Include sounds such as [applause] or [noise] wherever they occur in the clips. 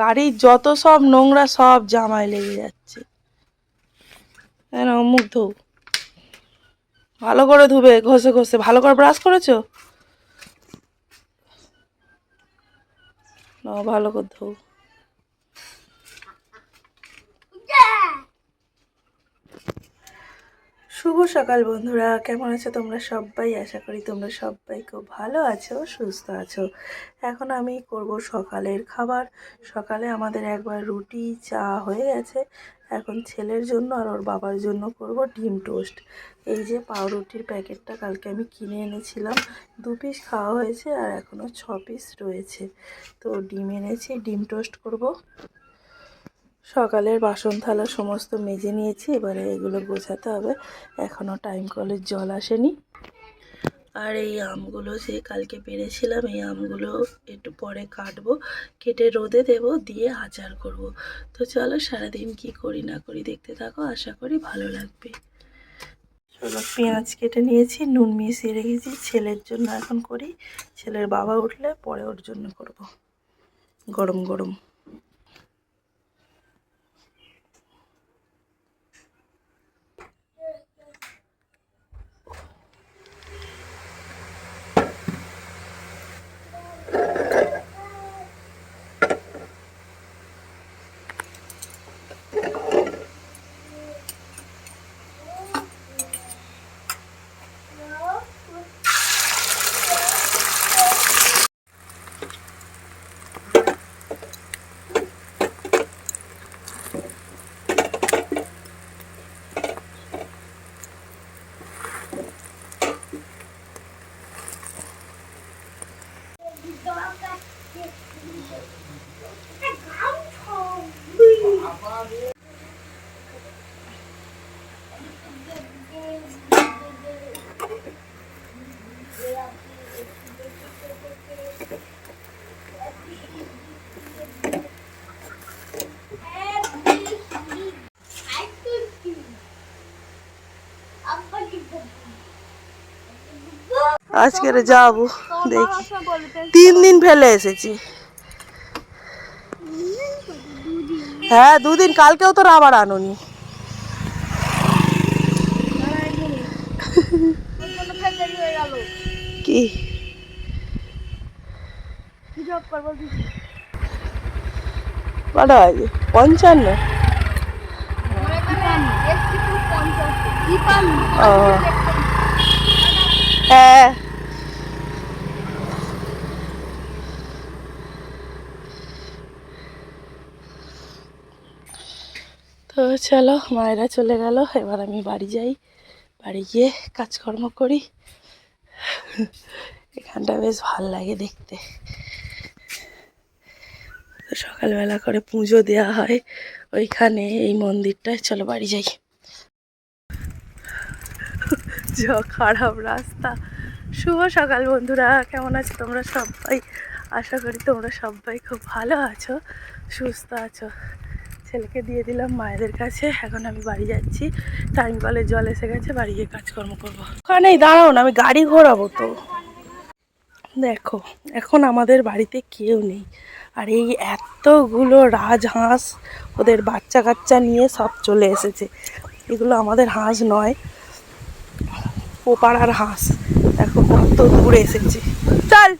গাড়ির যত সব নোংরা সব জামায় লেগে যাচ্ছে। কেন, মুখ ধো ভালো করে ধুবে, ঘষে ঘষে। ভালো করে ব্রাশ করেছ? ভালো করে ধো শুভ সকাল বন্ধুরা, কেমন আছো তোমরা সবাই? আশা করি তোমরা সবাই খুব ভালো আছো, সুস্থ আছো। এখন আমি করব সকালের খাবার। সকালে আমাদের একবার রুটি, চা হয়ে গেছে। এখন ছেলের জন্য আর ওর বাবার জন্য করব ডিম টোস্ট। এই যে পাউরুটির প্যাকেটটা কালকে আমি কিনে এনেছিলাম। দু পিস খাওয়া হয়েছে আর এখনও ছ পিস রয়েছে। তো ডিম এনেছি, ডিম টোস্ট করব। সকালের বাসন থালা সমস্ত মেজে নিয়েছি, এবারে এগুলো গোছাতে হবে। এখনও টাইম কলের জল আসেনি। আর এই আমগুলো যে কালকে পেরেছিলাম, এই আমগুলো একটু পরে কাটবো। কেটে রোদে দেব, দিয়ে আচার করব। তো চলো সারাদিন কি করি না করি দেখতে থাকো, আশা করি ভালো লাগবে। চলো পেঁয়াজ কেটে নিয়েছি, নুন মিশিয়ে রেখেছি। ছেলের জন্য এখন করি, ছেলের বাবা উঠলে পরে ওর জন্য করব। গরম গরম। আজকের যাব দেখি। তিন দিন ফেলে এসেছি। হ্যাঁ দুদিন কালকেও তো রাবার আনুনি। কি? কটা আছে পঞ্চান্ন? ও। হ্যাঁ। তো চলো, মায়েরা চলে গেল। এবার আমি বাড়ি যাই। বাড়ি গিয়ে কাজকর্ম করি। এখানটা বেশ ভালো লাগে দেখতে। সকালবেলা করে পুজো দেওয়া হয় ওইখানে, এই মন্দিরটায়। চলো বাড়ি যাই। যা খারাপ রাস্তা। শুভ সকাল বন্ধুরা, কেমন আছো তোমরা সবাই? আশা করি তোমরা সবাই খুব ভালো আছো, সুস্থ আছো। ছেলেকে দিয়ে দিলাম মায়েদের কাছে। এখন আমি বাড়ি যাচ্ছি। টাইম কলে জল এসে গেছে, বাড়ি গিয়ে কাজকর্ম করব। ওখানেই দাঁড়াও না, আমি গাড়ি ঘোরাবো তো। দেখো, এখন আমাদের বাড়িতে কেউ নেই। আর এই এতগুলো রাজহাঁস ওদের বাচ্চা কাচ্চা নিয়ে সব চলে এসেছে। এগুলো আমাদের হাঁস নয়, পোপাড়ার হাঁস। দেখো, কত দূরে এসেছে। চল,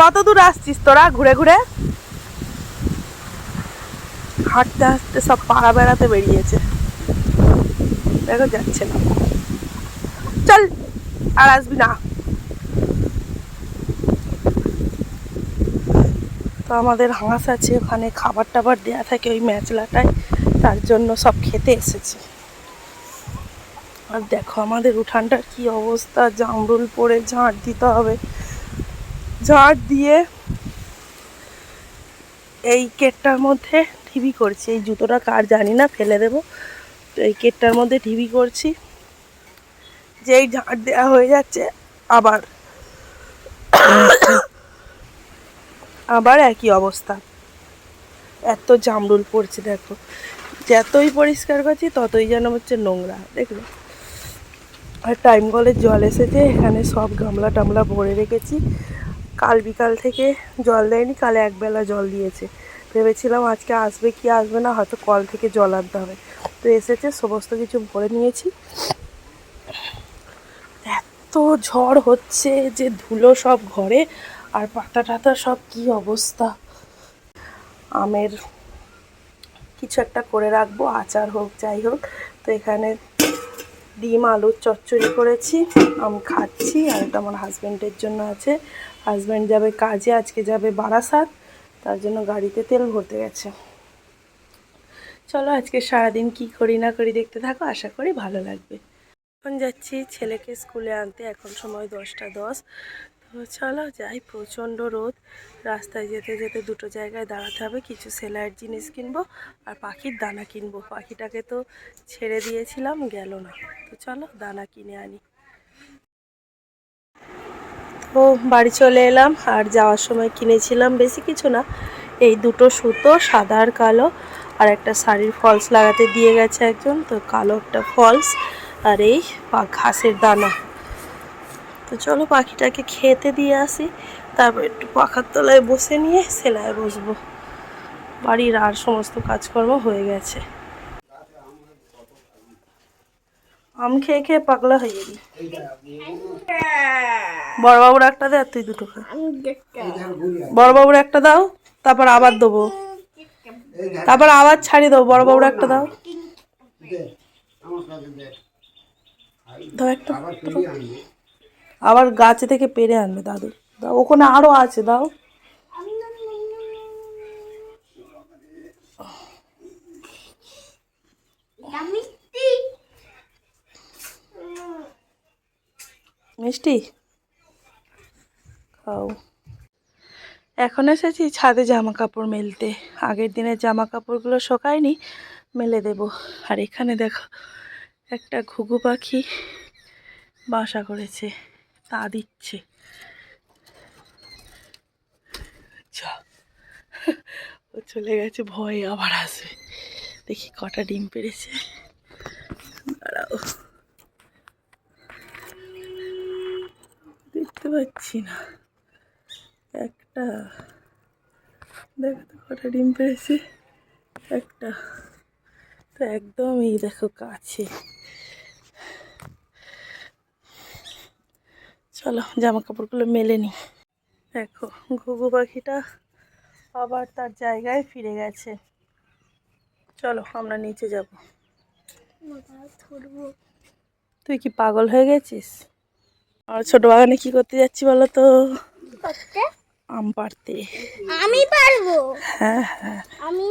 কত দূর আসছিস তোরা ঘুরে ঘুরে? হাঁটতে হাঁটতে সব পাড়া বেড়াতে বেরিয়েছে। দেখো যাচ্ছে না। চল, আর আসবি না। তো আমাদের হাঁস আছে, ওখানে খাবার টাবার দেওয়া থাকে ওই ম্যাচলাটায়। তার জন্য সব খেতে এসেছে। আর দেখো আমাদের উঠানটার কি অবস্থা, জামরুল পরে ঝাঁট দিতে হবে। ঝাঁট দিয়ে এই কেটটার মধ্যে টিভি করছি। এই জুতোটা কার জানি না, ফেলে দেবো। তো এই কেটটার মধ্যে টিভি করছি। যেই ঝাঁট দেওয়া হয়ে যাচ্ছে, আবার আবার একই অবস্থা। এত জামরুল পড়ছে, দেখো। যতই পরিষ্কার করছি, ততই যেন হচ্ছে নোংরা, দেখলে? আর টাইম কলের জল এসেছে, এখানে সব গামলা টামলা ভরে রেখেছি। কাল বিকাল থেকে জল দেয়নি, কাল একবেলা জল দিয়েছে। ভেবেছিলাম আজকে আসবে কি আসবে না, হয়তো কল থেকে জল আনতে হবে। তো এসেছে, সমস্ত কিছু ভরে নিয়েছি। এত ঝড় হচ্ছে যে ধুলো সব ঘরে, আর পাতা টাতা সব কি অবস্থা? আমের কিছু একটা করে রাখব, আচার হোক, যাই হোক। তো এখানে ডিম, আলুর চচ্চড়ি করেছি, আমি খাচ্ছি, আর এটা আমার হাজব্যান্ডের জন্য আছে। হাজব্যান্ড যাবে কাজে, আজকে যাবে বারাসাত। তার জন্য গাড়িতে তেল ভরতে গেছে। চলো আজকে সারাদিন কি করি না করি দেখতে থাকো, আশা করি ভালো লাগবে। এখন যাচ্ছি ছেলেকে স্কুলে আনতে, এখন সময় দশটা দশ। তো চলো যাই, প্রচণ্ড রোদ। রাস্তায় যেতে যেতে দুটো জায়গায় দাঁড়াতে হবে, কিছু সেলাইয়ের জিনিস কিনবো আর পাখির দানা কিনবো। পাখিটাকে তো ছেড়ে দিয়েছিলাম, গেল না। তো চলো দানা কিনে আনি। তো বাড়ি চলে এলাম আর যাওয়ার সময় কিনেছিলাম বেশি কিছু না। এই দুটো সুতো, সাদা আর কালো, আর একটা শাড়ির ফলস লাগাতে দিয়ে গেছে একজন, তো কালো একটা ফলস আর এই ঘাসের দানা। তো চলো পাখিটাকে খেতে দিয়ে আসি, তারপর একটু পাখার তলায় বসে নিয়ে সেলায় বসবো। বাড়ির আর সমস্ত কাজকর্ম হয়ে গেছে। আম খেয়ে খেয়ে পাগলা হয়ে যাবি বড়বাবুর একটা দে আর তুই দুটো খা। বড়বাবুর একটা দাও তারপর আবার দেবো। তারপর আবার ছাড়িয়ে দেবো বড়বাবুর একটা দাও। দাও একটা। আবার গাছ থেকে পেরে আনবে দাদু। দাও ওখানে আরও আছে দাও। মিষ্টি? খাও। এখন এসেছি ছাদে জামা কাপড় মেলতে। আগের দিনের জামা কাপড়গুলো শোকায়নি, মেলে দেব। আর এখানে দেখো, একটা ঘুঘু পাখি বাসা করেছে, তা দিচ্ছে। ও চলে গেছে, ভয়ে আবার আসবে। দেখি কটা ডিম পেড়েছে দাঁড়াও। দেখতে পাচ্ছি না। একটা দেখো তো কটা ডিম পেড়েছে একটা। তো একদমই দেখো কাছে। চলো জামা কাপড়গুলো মেলে নি। দেখো ঘুঘু পাখিটা আবার তার জায়গায় ফিরে গেছে। চলো আমরা নিচে যাব। তুই কি পাগল হয়ে গেছিস? আর ছোট বাগানে কি করতে যাচ্ছি বলো তো? আম পাড়তে। আমি পারব। হ্যাঁ হ্যাঁ। আমি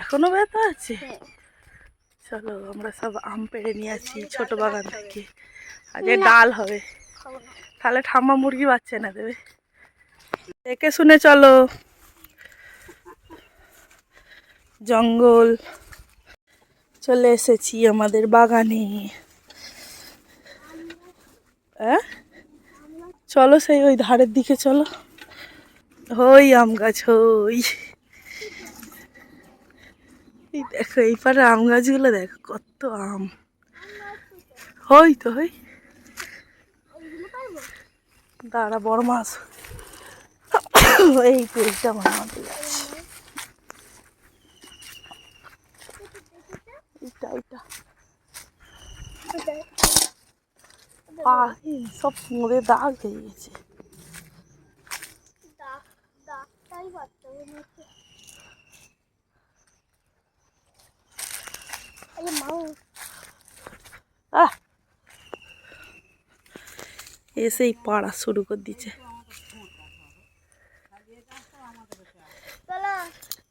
এখনও ব্যথা আছে? হ্যাঁ। চলো আমরা সব আম পেড়ে নিয়ে আসি ছোট বাগান থেকে। আজকে ডাল হবে। তাহলে ঠাম্মা মুরগি বাচ্চা না দেবে। দেখে শুনে চলো। জঙ্গল। চলে এসেছি আমাদের বাগানে। হ্যাঁ চলো সেই ওই ধারের দিকে চলো। হই আম গাছ হই এই দেখো এই পারে আম গাছগুলো দেখো, কত আম। হই তো হই দাঁড়া, বড় মাছ। এই পেজটা আমার এইটা এইটা সব মোড়ে দাগ হয়ে গেছে। এসেই পাড়া শুরু করে দিচ্ছে।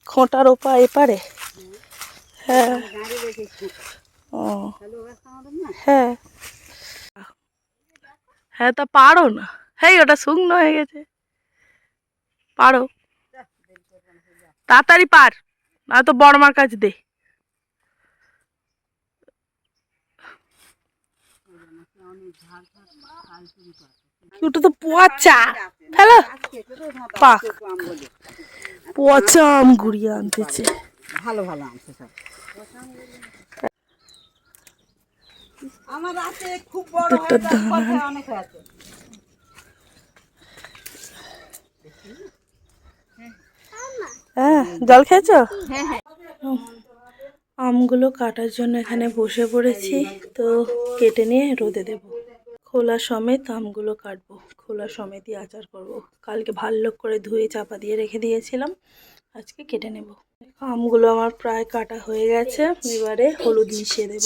খোঁটার ওপা এপারে। হ্যাঁ। ও হ্যাঁ। হ্যাঁ তা পারো না। হ্যাঁ ওটা শুকনো হয়ে গেছে। পারো। তাড়াতাড়ি পার। না তো বড় মার কাছে দে। ওটা তো পচা। ফেলো। পাক। পচা আম গুড়িয়ে আনতেছে। ভালো ভালো আনছে সব। আমার আছে খুব বড় হয়ে অনেক আছে হ্যাঁ জল খেয়েছো? হ্যাঁ হ্যাঁ। আমগুলো কাটার জন্য এখানে বসে পড়েছি তো কেটে নিয়ে রোদে দেব। খোলা সমেত আমগুলো কাটবো খোলা সমেতই আচার করব। কালকে ভালো করে ধুয়ে চাপা দিয়ে রেখে দিয়েছিলাম আজকে কেটে নেব। আমগুলো আমার প্রায় কাটা হয়ে গেছে। এবারে হলুদ মিশিয়ে দেব।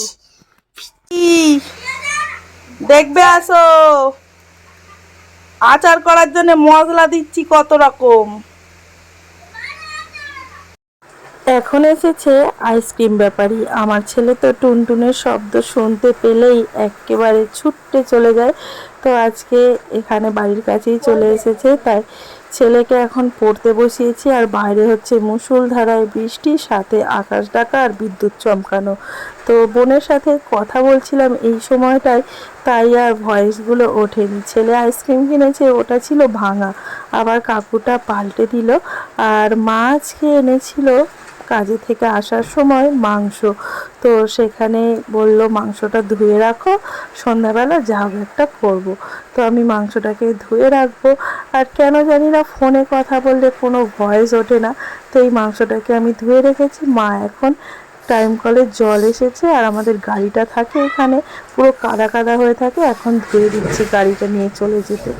দেখবে আসো? আচার করার জন্য মশলা দিচ্ছি কত রকম। এখন এসেছে আইসক্রিম ব্যাপারী। আমার ছেলে তো টুনটুনের শব্দ শুনতে পেলেই একেবারে ছুটতে চলে যায়। তো আজকে এখানে বাড়ির কাছেই চলে এসেছে, তাই ছেলেকে এখন পড়তে বসিয়েছি আর বাইরে হচ্ছে মুসুলধারায় বৃষ্টি, সাথে আকাশ ডাকা আর বিদ্যুৎ চমকানো। তো বোনের সাথে কথা বলছিলাম এই সময়টায়, তাই আর ভয়েসগুলো ওঠেনি। ছেলে আইসক্রিম কিনেছে, ওটা ছিল ভাঙা। আবার কাকুটা পাল্টে দিল। আর মাছ খেয়ে এনেছিল কাজে থেকে আসার সময় মাংস। তো সেখানে বলল, মাংসটা ধুয়ে রাখো, সন্ধ্যাবেলা যা একটা করব। তো আমি মাংসটাকে ধুয়ে রাখব। আর কেন জানি না, ফোনে কথা বললে কোনো ভয়েস ওঠে না। তো এই মাংসটাকে আমি ধুয়ে রেখেছি। মা এখন টাইম কলে জল এসেছে আর আমাদের গাড়িটা থাকে এখানে। পুরো কাদা কাদা হয়ে থাকে। এখন ধুয়ে দিচ্ছি গাড়িটা নিয়ে চলে যেতে।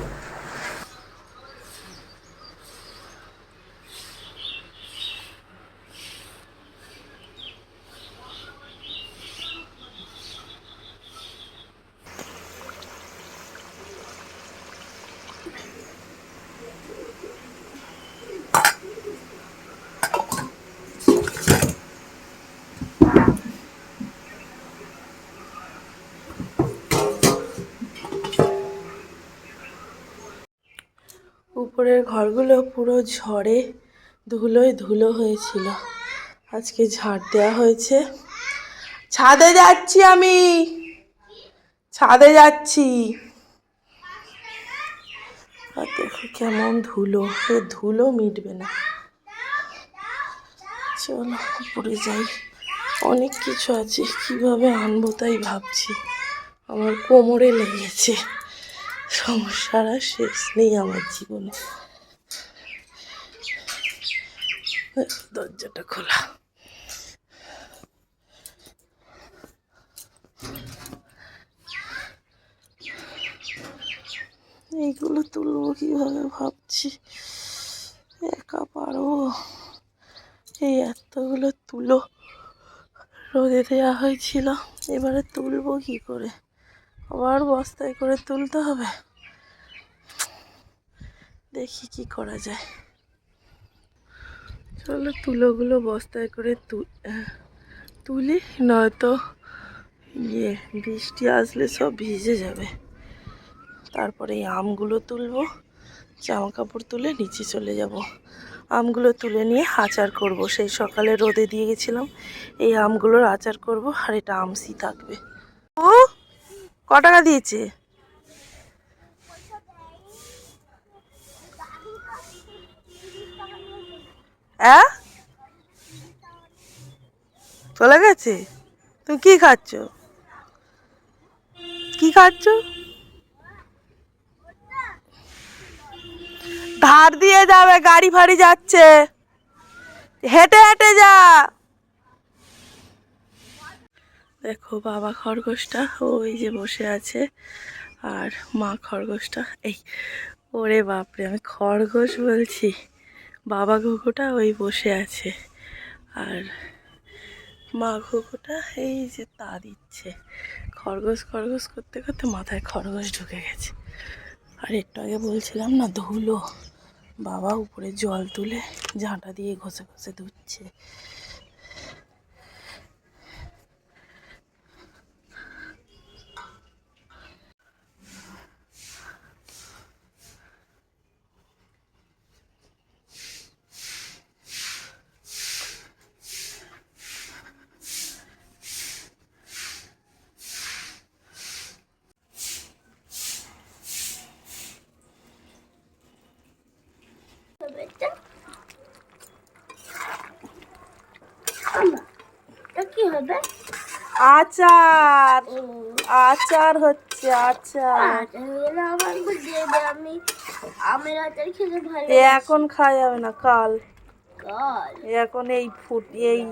উপরের ঘরগুলো পুরো ঝড়ে ধুলোয় ধুলো হয়েছিল। আজকে ঝাড় দেওয়া হয়েছে। ছাদে যাচ্ছি আমি। ছাদে যাচ্ছি। দেখো কেমন ধুলো। এ ধুলো মিটবে না। চলো, উপরে যাই। অনেক কিছু আছে। কীভাবে আনব তাই ভাবছি। আমার কোমরে লেগেছে। সমস্যার আর শেষ নেই আমার জীবনে। দরজাটা খোলা। এইগুলো তুলবো কীভাবে ভাবছি? একা পারো এই এতগুলো তুলো রোদে দেওয়া হয়েছিল, এবারে তুলবো কি করে? আবার বস্তায় করে তুলতে হবে। দেখি কি করা যায়। চলো তুলোগুলো বস্তায় করে তুলি, নয়তো ইয়ে বৃষ্টি আসলে সব ভিজে যাবে। তারপরে এই আমগুলো তুলবো জামা কাপড় তুলে নিচে চলে যাব। আমগুলো তুলে নিয়ে আচার করব। সেই সকালে রোদে দিয়ে গেছিলাম, এই আমগুলোর আচার করব, আর এটা আমসি থাকবে। ও! ক টাকা দিয়েছে? চলে গেছে? তুমি কি খাচ্ছ? কি খাচ্ছ? ধার দিয়ে যাবে, গাড়ি ফাড়ি যাচ্ছে। হেঁটে হেঁটে যা। দেখো বাবা খরগোশটা ওই যে বসে আছে আর মা খরগোশটা। এই, ওরে বাপরে, আমি খরগোশ বলছি। বাবা ঘুঘুটা ওই বসে আছে। আর মা ঘুঘুটা এই যে তা দিচ্ছে। খরগোশ খরগোশ করতে করতে মাথায় খরগোশ ঢুকে গেছে। আর একটু আগে বলছিলাম না, ধুলো। বাবা উপরে জল তুলে ঝাঁটা দিয়ে ঘষে ঘষে ধুচ্ছে। আচার। আচার হচ্ছে আচার। এখন খাওয়া যাবে না কাল। কাল এখন এই ফুট এই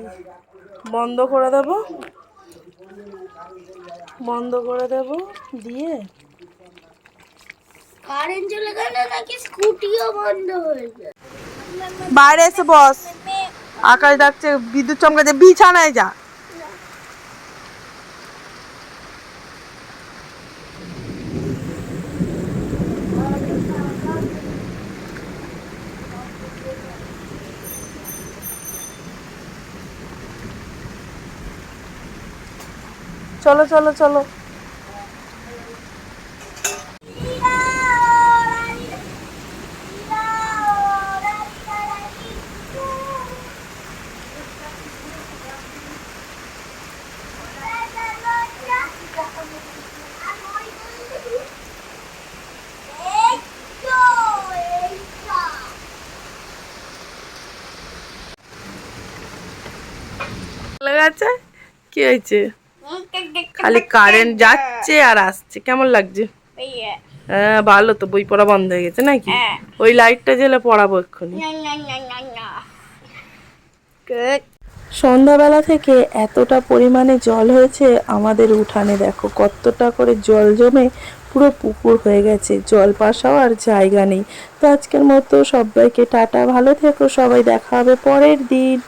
বন্ধ করে দেব। বন্ধ করে দেব দিয়ে কারেন্ট চলে গেলে নাকি স্কুটিও বন্ধ হয়ে যায়। বাইরে এসে বস। আকাশ ডাকছে বিদ্যুৎ চমকাচ্ছে বিছানায় যা। চলো চলো চলো। লাগাচ্ছে কি হয়েছে? খালি কারেন্ট [laughs] যাচ্ছে আর আসছে। কেমন লাগছে? হ্যাঁ ভালো তো বই পড়া বন্ধ হয়ে গেছে নাকি? হ্যাঁ। ওই লাইটটা জ্বেলে পড়াবো এক্ষুনি। সন্ধ্যাবেলা থেকে এতটা পরিমাণে জল হয়েছে আমাদের উঠানে দেখো কতটা করে জল জমে পুরো পুকুর হয়ে গেছে জল পাশাও আর জায়গা নেই। তো আজকের মতো সবাইকে টাটা ভালো থেকো সবাই দেখা হবে পরের দিন।